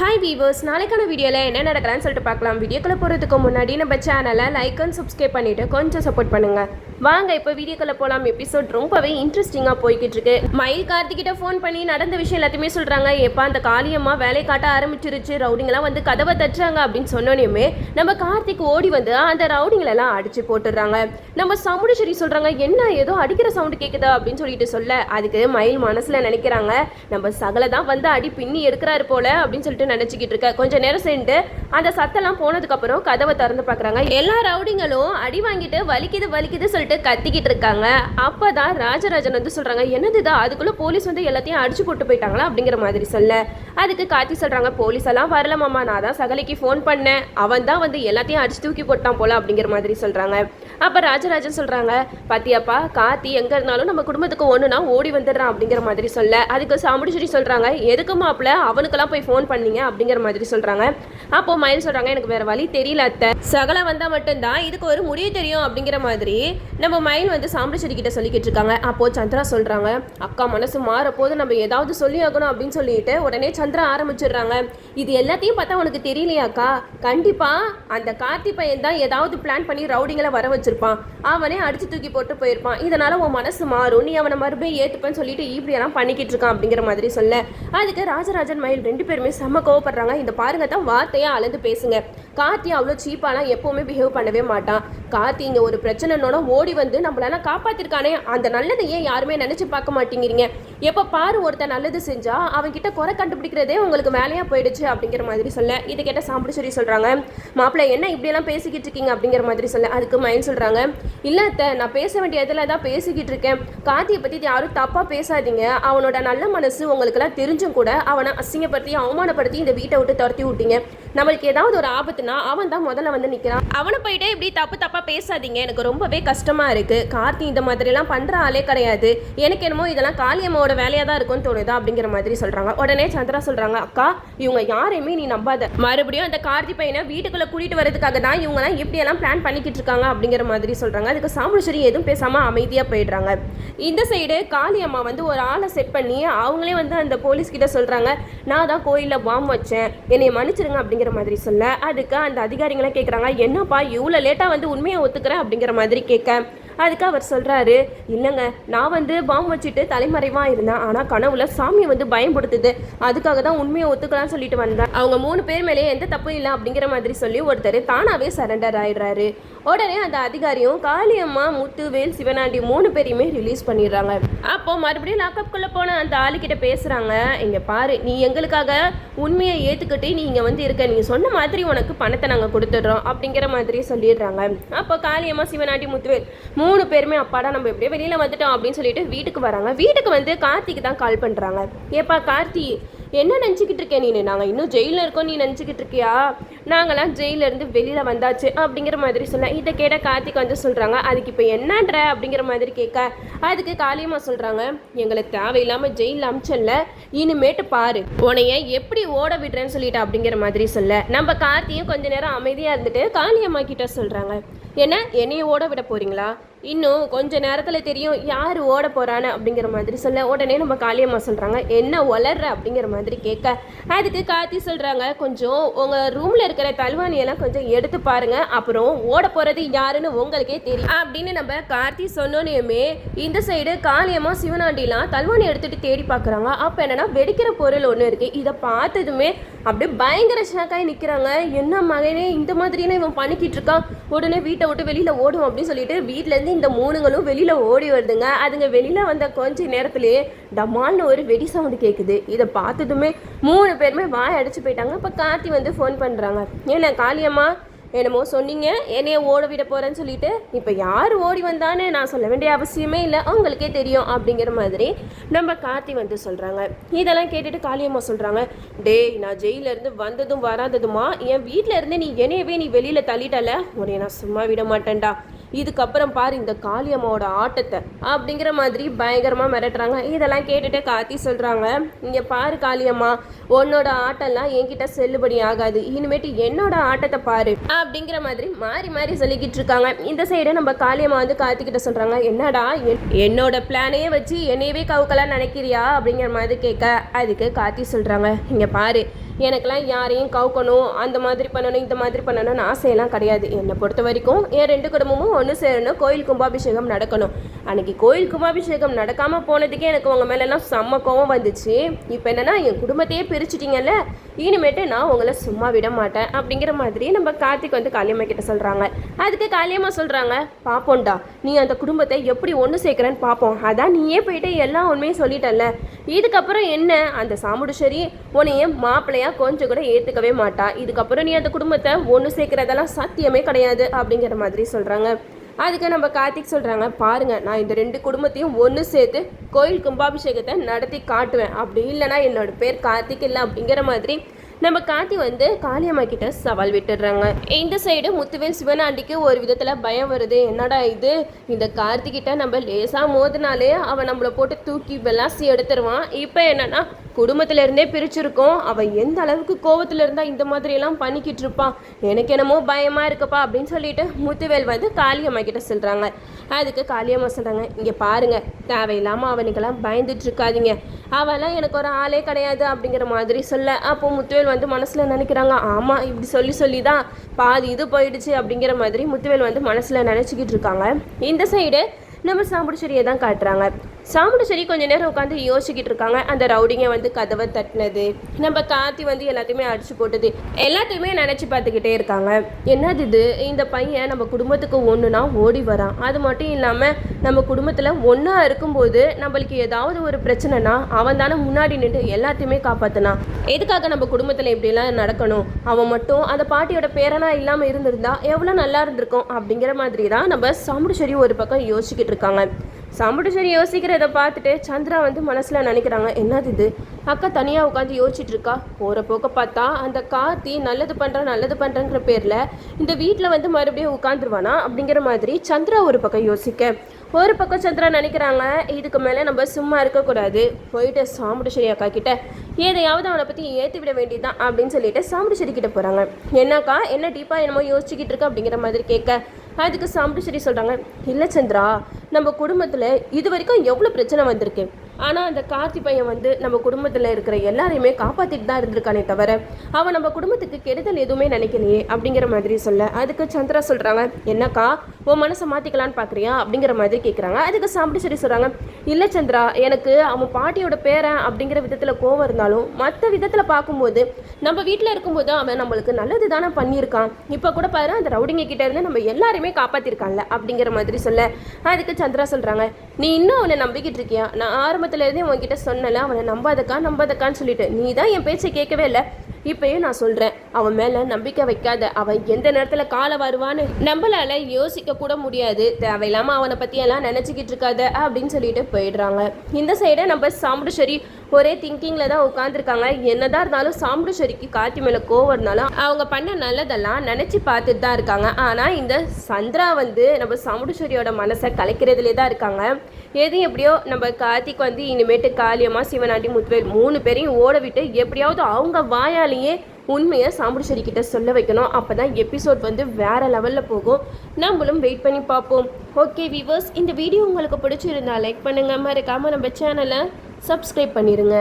Hi viewers நாளைக்கான வீடியோவில் என்ன நடக்கலாம்னு சொல்லிட்டு பார்க்கலாம். வீடியோக்குள்ளே போகிறதுக்கு முன்னாடி நம்ம சேனலை லைக் அண்ட் சப்ஸ்கிரைப் பண்ணிவிட்டு கொஞ்சம் சப்போர்ட் பண்ணுங்கள் வாங்க இப்போ வீடியோக்குள்ளே போகலாம் எபிசோட் ரொம்பவே இன்ட்ரெஸ்டிங்காக போய்கிட்டு இருக்கு. மயில் கார்த்திகிட்ட ஃபோன் பண்ணி நடந்த விஷயம் எல்லாத்தையுமே சொல்கிறாங்க எப்போ அந்த காளியம்மா வேலை காட்ட ஆரம்பிச்சிருச்சு. ரவுடிங்கெல்லாம் வந்து கதவை தட்டுறாங்க அப்படின்னு சொன்னோனையுமே நம்ம கார்த்திக் ஓடி வந்து அந்த ரவுடிங்களெல்லாம் அடித்து போட்டுடுறாங்க. நம்ம சமுடிச்சேரி சொல்கிறாங்க என்ன ஏதோ அடிக்கிற சவுண்டு கேட்குதா அப்படின்னு சொல்லிட்டு சொல்ல அதுக்கு மயில் மனசில் நினைக்கிறாங்க. நம்ம சகலை தான் வந்து அடி பின்னி எடுக்கிறாரு போல அப்படின்னு சொல்லிட்டு நினச்சிக்கிட்டு இருக்க. கொஞ்ச நேரம் சென்று அந்த சத்தெல்லாம் போனதுக்கப்புறம் கதவை திறந்து பார்க்குறாங்க. எல்லா ரவுடிங்களும் அடி வாங்கிட்டு வலிக்குது வலிக்குது சொல்லிட்டு கத்திக்கிட்டு இருக்காங்க. அப்போ தான் ராஜராஜன் வந்து சொல்கிறாங்க என்னது தான் அதுக்குள்ளே போலீஸ் வந்து எல்லாத்தையும் அடிச்சு போட்டு போயிட்டாங்களா? அப்படிங்கிற மாதிரி சொல்ல. அதுக்கு காத்தி சொல்கிறாங்க போலீஸ் எல்லாம் வரல மாமா. நான் தான் சகலைக்கு ஃபோன் பண்ணேன். அவன் தான் வந்து எல்லாத்தையும் அடிச்சு தூக்கி போட்டான் போல அப்படிங்கிற மாதிரி சொல்கிறாங்க அப்போ ராஜராஜன் சொல்கிறாங்க பாத்தியாப்பா காத்தி எங்கே இருந்தாலும் நம்ம குடும்பத்துக்கு ஒன்றுனா ஓடி வந்துடுறான் அப்படிங்கிற மாதிரி சொல்ல. அதுக்கு சாமுடிச்சேரி சொல்கிறாங்க எதுக்கு மாப்பிள்ள அவனுக்கெல்லாம் போய் ஃபோன் பண்ணீங்க. அப்படிங்கிற மாதிரி சொல்றாங்க. அப்போ மயில் சொல்றாங்க எனக்கு வேற வழி தெரியல அத்தை. சகல வந்தா மட்டும்தான் இதுக்கு ஒரு முடிவு தெரியும். அப்படிங்கிற மாதிரி நம்ம மயில் வந்து சாமுடிச்சேரி கிட்ட சொல்லிக்கிட்டு இருக்காங்க. அப்போ சந்திரா சொல்றாங்க அக்கா மனசு மாறப்போது நம்ம ஏதாவது சொல்லி ஆகணும் அப்படின்னு சொல்லிட்டு உடனே சந்திரா ஆரம்பிச்சிடுறாங்க. இது எல்லாத்தையும் பார்த்தா உனக்கு தெரியலையாக்கா கண்டிப்பா அந்த கார்த்தி பையன் தான் ஏதாவது பிளான் பண்ணி ரவுடிங்களை வர வச்சிருப்பான். அவனே அடிச்சு தூக்கி போட்டு போயிருப்பான். இதனால உன் மனசு மாறும். நீ அவனை மறுபடியும் ஏத்துப்பேன்னு சொல்லிட்டு இப்படியெல்லாம் பண்ணிக்கிட்டு இருக்கான் அப்படிங்கிற மாதிரி சொல்ல. அதுக்கு ராஜராஜன் மயில் ரெண்டு பேருமே செம்ம கோவப்படுறாங்க. இந்த பாருங்க தான் வார்த்தையா அளந்து பேசுங்க. கார்த்தி அவ்வளோ சீப்பாலாம் எப்பவுமே பிஹேவ் பண்ணவே மாட்டான். கார்த்தி இங்க ஒரு பிரச்சனைனோட ஓடி வந்து நம்மளால காப்பாத்திருக்கானே. அந்த நல்லதை ஏன் யாருமே நினைச்சு பார்க்க மாட்டேங்கிறீங்க? எப்ப பாரு ஒருத்தன் நல்லது செஞ்சா அவன் கிட்ட குறை கண்டுபிடிக்கிறதே உங்களுக்கு வேலையா போயிடுச்சு அப்படிங்கிற மாதிரி சொல்ல. இதை கேட்ட சொல்லி சொல்றாங்க. மாப்பிள்ளை என்ன இப்படியெல்லாம் பேசிக்கிட்டு இருக்கீங்க? அப்படிங்கிற மாதிரி சொல்ல. அதுக்கு மைண்ட் சொல்றாங்க. இல்ல அத்தை நான் பேச வேண்டிய இதில் தான் பேசிக்கிட்டு இருக்கேன். கார்த்தியை பத்தி யாரும் தப்பா பேசாதீங்க. அவனோட நல்ல மனசு உங்களுக்கெல்லாம் தெரிஞ்சும் கூட அவனை அசிங்கப்படுத்தி அவமானப்படுத்தி இந்த வீட்டை விட்டு துரத்தி விட்டீங்க. நம்மளுக்கு ஏதாவது ஒரு ஆபத்துனா அவன் தான் முதல்ல வந்து நிற்கிறான் அவனை போயிட்டே இப்படி தப்பு தப்பாக பேசாதீங்க. எனக்கு ரொம்பவே கஷ்டமாக இருக்குது கார்த்தி இந்த மாதிரிலாம் பண்ணுற ஆளே கிடையாது. எனக்கு என்னமோ இதெல்லாம் காளியம்மாவோட வேலையாக தான் இருக்கும்னு தோணுதா அப்படிங்கிற மாதிரி சொல்கிறாங்க உடனே சந்திரா சொல்கிறாங்க அக்கா இவங்க யாரையுமே நீ நம்பாத. மறுபடியும் அந்த கார்த்தி பையனை வீட்டுக்குள்ளே கூட்டிகிட்டு வரதுக்காக தான் இவங்கலாம் இப்படியெல்லாம் பிளான் பண்ணிக்கிட்டு இருக்காங்க அப்படிங்கிற மாதிரி சொல்கிறாங்க அதுக்கு சாமுஷரி எதுவும் பேசாமல் அமைதியாக போயிடுறாங்க. இந்த சைடு காளியம்மா வந்து ஒரு ஆளை செட் பண்ணி அவங்களே வந்து அந்த போலீஸ்கிட்ட சொல்கிறாங்க நான் தான் கோயிலில் பாம் வச்சேன். என்னை மன்னிச்சிருங்க அப்படிங்கிற மாதிரி சொல்ல. அதுக்கு அந்த அதிகாரிங்களாம் கேட்குறாங்க என்னப்பா இவ்வளோ லேட்டாக வந்து உண்மையை ஒத்துக்கிறேன் அப்படிங்கிற மாதிரி கேட்க. அதுக்கு அவர் சொல்கிறாரு இல்லைங்க நான் வந்து பாம்பு வச்சுட்டு தலைமறைவாக இருந்தேன். ஆனால் கனவுல சாமி வந்து பயன்படுத்துது அதுக்காக தான் உண்மையை ஒத்துக்கலாம்னு சொல்லிட்டு வந்தேன். அவங்க மூணு பேர் மேலேயே எந்த தப்பும் இல்லை அப்படிங்கிற மாதிரி சொல்லி ஒருத்தர் தானாகவே சரண்டர் ஆயிடுறாரு. உடனே அந்த அதிகாரியும் காளியம்மா முத்துவேல் சிவனாண்டி மூணு பேரையுமே ரிலீஸ் பண்ணிடுறாங்க. அப்போ மறுபடியும் லாக்அப்குள்ளே போன அந்த ஆளுக்கிட்ட பேசுகிறாங்க இங்கே பாரு நீ எங்களுக்காக உண்மையை ஏற்றுக்கிட்டு நீ இங்கே வந்து இருக்க. நீங்கள் சொன்ன மாதிரி உனக்கு பணத்தை நாங்கள் கொடுத்துட்றோம் அப்படிங்கிற மாதிரி சொல்லிடுறாங்க. அப்போ காளியம்மா சிவனாண்டி முத்துவேல் மூணு பேருமே அப்பாடா நம்ம எப்படியோ வெளியில் வந்துட்டோம் அப்படின்னு சொல்லிட்டு வீட்டுக்கு வராங்க. வீட்டுக்கு வந்து கார்த்திக்கு தான் கால் பண்ணுறாங்க ஏப்பா கார்த்தி என்ன நினச்சிக்கிட்டு இருக்கேன் நீ நாங்கள் இன்னும் ஜெயிலில் இருக்கோம் நீ நினச்சிக்கிட்டு இருக்கியா? நாங்களாம் ஜெயிலேருந்து வெளியில் வந்தாச்சு அப்படிங்கிற மாதிரி சொல்ல இதை கேட்ட கார்த்திக் வந்து சொல்கிறாங்க அதுக்கு இப்போ என்னன்ற? அப்படிங்கிற மாதிரி கேட்க அதுக்கு காளியம்மா சொல்கிறாங்க எங்களை தேவையில்லாமல் ஜெயிலில் அமிச்சல்ல இனிமேட்டு பாரு. உனைய எப்படி ஓட விடுறேன்னு சொல்லிட்டு அப்படிங்கிற மாதிரி சொல்ல. நம்ம கார்த்தியும் கொஞ்ச நேரம் அமைதியாக இருந்துட்டு காளியம்மா கிட்ட சொல்கிறாங்க என்ன என்னைய ஓட விட போறீங்களா? இன்னும் கொஞ்ச நேரத்தில் தெரியும் யார் ஓட போகிறான்னு அப்படிங்கிற மாதிரி சொல்ல உடனே நம்ம காளியம்மா சொல்கிறாங்க என்ன வளர்ற அப்படிங்கிற மாதிரி கேட்க. அதுக்கு கார்த்தி சொல்கிறாங்க கொஞ்சம் உங்கள் ரூமில் இருக்கிற தல்வாணியெல்லாம் கொஞ்சம் எடுத்து பாருங்க அப்புறம் ஓட போகிறது யாருன்னு உங்களுக்கே தெரியும். அப்படின்னு நம்ம கார்த்தி சொன்னோனையுமே இந்த சைடு காளியம்மா சிவனாண்டிலாம் தல்வாணி எடுத்துட்டு தேடி பார்க்குறாங்க அப்போ என்னன்னா வெடிக்கிற பொருள் ஒன்று இருக்குது இதை பார்த்ததுமே அப்படியே பயங்கர ஷாக்காகி நிற்கிறாங்க என்ன மகனே இந்த மாதிரினா இவன் பண்ணிக்கிட்டு இருக்கான். உடனே வீட்டை விட்டு வெளியில் ஓடும் அப்படின்னு சொல்லிட்டு வீட்டிலேருந்து இந்த மூணுங்களும் வெளியில் ஓடி வருதுங்க. அதுங்க வெளியில் வந்த கொஞ்ச நேரத்துலேயே டமால்னு ஒரு வெடி சவுண்டு கேட்குது இதை பார்த்ததுமே மூணு பேருமே வாய் அடிச்சு போயிட்டாங்க. இப்போ கார்த்தி வந்து ஃபோன் பண்ணுறாங்க ஏன்னா காளியம்மா என்னமோ சொன்னீங்க என்னைய ஓட விட போகிறேன்னு சொல்லிட்டு. இப்போ யார் ஓடி வந்தான்னு நான் சொல்ல வேண்டிய அவசியமே இல்லை அவங்களுக்கே தெரியும் அப்படிங்கிற மாதிரி நம்ம கார்த்தி வந்து சொல்கிறாங்க இதெல்லாம் கேட்டுட்டு காளியம்மா சொல்கிறாங்க டேய் நான் ஜெயிலேருந்து வந்ததும் வராததுமா? என் வீட்டிலேருந்து நீ என்னையவே நீ வெளியில் தள்ளிட்டல உன்னைய நான் சும்மா விட மாட்டேன்டா. இதுக்கப்புறம் பாரு இந்த காளியம்மாவோட ஆட்டத்தை அப்படிங்கிற மாதிரி பயங்கரமாக மிரட்டுறாங்க. இதெல்லாம் கேட்டுட்டு காத்தி சொல்கிறாங்க இங்கே பாரு காளியம்மா உன்னோட ஆட்டம்லாம் என்கிட்ட செல்லுபடி ஆகாது. இனிமேட்டு என்னோட ஆட்டத்தை பாரு. அப்படிங்கிற மாதிரி மாறி மாறி சொல்லிக்கிட்டு இருக்காங்க. இந்த சைடு நம்ம காளியம்மா வந்து காத்திக்கிட்ட சொல்கிறாங்க என்னடா என்- என்னோட பிளானையே வச்சு என்னையவே கவுக்கலாம் நினைக்கிறியா? அப்படிங்கிற மாதிரி கேட்க அதுக்கு காத்தி சொல்கிறாங்க இங்கே பாரு எனக்கெல்லாம் யாரையும் கவுக்கணும் அந்த மாதிரி பண்ணணும் இந்த மாதிரி பண்ணணும்னு ஆசையெல்லாம் கிடையாது. என்னை பொறுத்த வரைக்கும் என் ரெண்டு குடும்பமும் ஒன்று சேரணும் கோயில் கும்பாபிஷேகம் நடக்கணும். அன்னைக்கு கோயில் கும்பாபிஷேகம் நடக்காமல் போனதுக்கே எனக்கு உங்கள் மேலெல்லாம் செம்ம கோவம் வந்துச்சு. இப்போ என்னென்னா என் குடும்பத்தையே பிரிச்சிட்டிங்கல்ல இனிமேட்டு நான் உங்களை சும்மா விட மாட்டேன் அப்படிங்கிற மாதிரி நம்ம கார்த்திக் வந்து காளியம்மா கிட்ட சொல்கிறாங்க அதுக்கு காளியம்மா சொல்கிறாங்க பார்ப்போம்டா நீ அந்த குடும்பத்தை எப்படி ஒன்று சேர்க்குறேன்னு பார்ப்போம் அதான் நீயே போயிட்டு எல்லா உண்மையும் சொல்லிட்டல்ல. இதுக்கப்புறம் என்ன? அந்த சாமுடுஷரி உன்னைய மாப்பிள்ளையா கொஞ்சம் கூட ஏற்றுக்கவே மாட்டா. இதுக்கப்புறம் நீ அந்த குடும்பத்தை ஒன்று சேர்க்குறதெல்லாம் சத்தியமே கிடையாது. அப்படிங்கிற மாதிரி சொல்கிறாங்க அதுக்கு நம்ம கார்த்திக் சொல்கிறாங்க பாருங்கள் நான் இந்த ரெண்டு குடும்பத்தையும் ஒன்று சேர்த்து கோயில் கும்பாபிஷேகத்தை நடத்தி காட்டுவேன். அப்படி இல்லைன்னா என்னோட பேர் கார்த்திக் இல்லை அப்படிங்கிற மாதிரி நம்ம கார்த்தி வந்து காளியம்மா கிட்ட சவால் விட்டுடுறாங்க. இந்த சைடு முத்துவேல் சிவனாண்டிக்கு ஒரு விதத்தில் பயம் வருது. என்னடா இது? இந்த கார்த்திகிட்ட நம்ம லேசாக மோதினாலே அவன் நம்மளை போட்டு தூக்கி விளாசி எடுத்துருவான். இப்போ என்னன்னா குடும்பத்துல இருந்தே பிரிச்சிருக்கோம். அவன் எந்த அளவுக்கு கோவத்துல இருந்தா இந்த மாதிரி எல்லாம் பண்ணிக்கிட்டு இருப்பான் எனக்கு என்னமோ பயமா இருக்குப்பா அப்படின்னு சொல்லிட்டு முத்துவேல் வந்து காளியம்மா கிட்ட சொல்றாங்க. அதுக்கு காளியம்மா சொல்றாங்க இங்க பாருங்க தேவையில்லாம அவனுக்கெல்லாம் பயந்துட்டு இருக்காதீங்க. அவெல்லாம் எனக்கு ஒரு ஆளே கிடையாது அப்படிங்கிற மாதிரி சொல்ல அப்போ முத்துவேல் வந்து மனசுல நினைக்கிறாங்க ஆமா இப்படி சொல்லி சொல்லி தான் பாதி இது போயிடுச்சு அப்படிங்கிற மாதிரி முத்துவேல் வந்து மனசுல நினைச்சுக்கிட்டு இருக்காங்க. இந்த சைடு நம்ம சாமுடிச்சேரியை தான் காட்டுறாங்க. சாமுடிச்சேரி கொஞ்ச நேரம் உட்காந்து யோசிச்சுக்கிட்டு இருக்காங்க. அந்த ரவுடிங்க வந்து கதவை தட்டினது. நம்ம காத்தி வந்து எல்லாத்தையுமே அடிச்சு போட்டது. எல்லாத்தையுமே நினச்சி பார்த்துக்கிட்டே இருக்காங்க. என்னது இது? இந்த பையன் நம்ம குடும்பத்துக்கு ஒன்றுனா ஓடி வரான். அது மட்டும் இல்லாமல் நம்ம குடும்பத்தில் ஒன்றா இருக்கும்போது நம்மளுக்கு ஏதாவது ஒரு பிரச்சனைனா அவன் தானே முன்னாடி நின்று எல்லாத்தையுமே காப்பாற்றினான் எதுக்காக நம்ம குடும்பத்தில் இப்படிலாம் நடக்கணும்? அவன் மட்டும் அந்த பாட்டியோட பேரனா இல்லாமல் இருந்திருந்தா எவ்வளோ நல்லா இருந்திருக்கும் அப்படிங்கிற மாதிரி தான் நம்ம சாமுடிச்சேரி ஒரு பக்கம் யோசிச்சுக்கிட்டு இருக்காங்க. சாமுண்டீஸ்வரி யோசிக்கிறத பார்த்துட்டு சந்திரா வந்து மனசில் நினைக்கிறாங்க என்னது இது? அக்கா தனியாக உட்காந்து யோசிச்சுட்டு இருக்கா? போகிற போக்க பார்த்தா அந்த காத்தி நல்லது பண்ணுறேன் நல்லது பண்ணுறேங்கிற பேரில் இந்த வீட்டில் வந்து மறுபடியும் உட்காந்துருவானா அப்படிங்கிற மாதிரி சந்திரா ஒரு பக்கம் யோசிக்க. ஒரு பக்கம் சந்திரா நினைக்கிறாங்க இதுக்கு மேலே நம்ம சும்மா இருக்கக்கூடாது போயிட்டு சாமுடிச்சேரி அக்கா கிட்ட எதையாவது அவனை பற்றி ஏற்றி விட வேண்டியதான் அப்படின்னு சொல்லிட்டு சாமுடிச்சேரி கிட்ட போகிறாங்க என்னக்கா? என்ன டீப்பாக என்னமோ யோசிச்சுக்கிட்டு இருக்க? அப்படிங்கிற மாதிரி கேட்க அதுக்கு சாமுண்டீஸ்வரி சொல்கிறாங்க இல்லை சந்திரா நம்ம குடும்பத்தில் இது வரைக்கும் எவ்வளோ பிரச்சனை வந்திருக்கு? ஆனால் அந்த கார்த்தி பையன் வந்து நம்ம குடும்பத்தில் இருக்கிற எல்லாரையுமே காப்பாற்றிட்டு தான் இருந்திருக்கானே தவிர அவன் நம்ம குடும்பத்துக்கு கெடுதல் எதுவுமே நினைக்கலையே அப்படிங்கிற மாதிரி சொல்ல. அதுக்கு சந்திரா சொல்கிறாங்க என்னக்கா உன் மனசை மாற்றிக்கலான்னு பார்க்குறியா அப்படிங்கிற மாதிரி கேட்குறாங்க அதுக்கு சாமுண்டீஸ்வரி சொல்கிறாங்க இல்லை சந்திரா எனக்கு அவன் பாட்டியோட பேரன் அப்படிங்கிற விதத்தில் கோவம் இருந்தாலும் மற்ற விதத்தில் பார்க்கும்போது நம்ம வீட்டில் இருக்கும்போது அவன் நம்மளுக்கு நல்லது தானே பண்ணியிருக்கான். இப்போ கூட பாரு அந்த ரவுடிங்க கிட்ட இருந்து நம்ம எல்லாருமே காப்பாற்றிருக்கான்ல அப்படிங்கிற மாதிரி சொல்ல. அதுக்கு சந்திரா சொல்கிறாங்க நீ இன்னும் அவனை நம்பிக்கிட்டு இருக்கியா? நான் ஆரம்ப ஆரம்பத்துலேருந்தே உங்ககிட்ட சொன்னல அவனை நம்பாதக்கா நம்பாதக்கான்னு சொல்லிட்டு. நீ தான் என் பேச்சை கேட்கவே இல்லை. இப்பயும் நான் சொல்கிறேன் அவன் மேலே நம்பிக்கை வைக்காத அவன் எந்த நேரத்தில் காலை வருவான்னு நம்மளால யோசிக்க கூட முடியாது. தேவையில்லாமல் அவனை பற்றியெல்லாம் நினச்சிக்கிட்டு இருக்காத அப்படின்னு சொல்லிட்டு போயிடுறாங்க. இந்த சைடை நம்ம சாமுடுஷரி ஒரே திங்கிங்கில் தான் உட்காந்துருக்காங்க என்னதான் இருந்தாலும் சாமுடுஷரிக்கு காட்டி மேலே கோவம் இருந்தாலும் அவங்க பண்ண நல்லதெல்லாம் நினச்சி பார்த்துட்டு தான் இருக்காங்க. ஆனால் இந்த சந்திரா வந்து நம்ம சாமுடுஷரியோட மனசை கலைக்கிறதுலே தான் இருக்காங்க. எது எப்படியோ நம்ம கார்த்திக் வந்து இனிமேட்டு காளியம்மா சிவனாண்டி முத்துவேல் மூணு பேரையும் ஓட விட்டு எப்படியாவது அவங்க வாயாலேயே உண்மையை சாம்புடிச்சேரி கிட்ட சொல்ல வைக்கணும். அப்போ தான் எபிசோட் வந்து வேற லெவலில் போகும். நம்மளும் வெயிட் பண்ணி பார்ப்போம். ஓகே வீவர்ஸ் இந்த வீடியோ உங்களுக்கு பிடிச்சிருந்தா லைக் பண்ணுங்கள் மறக்காமல் நம்ம சேனலை சப்ஸ்கிரைப் பண்ணிடுங்க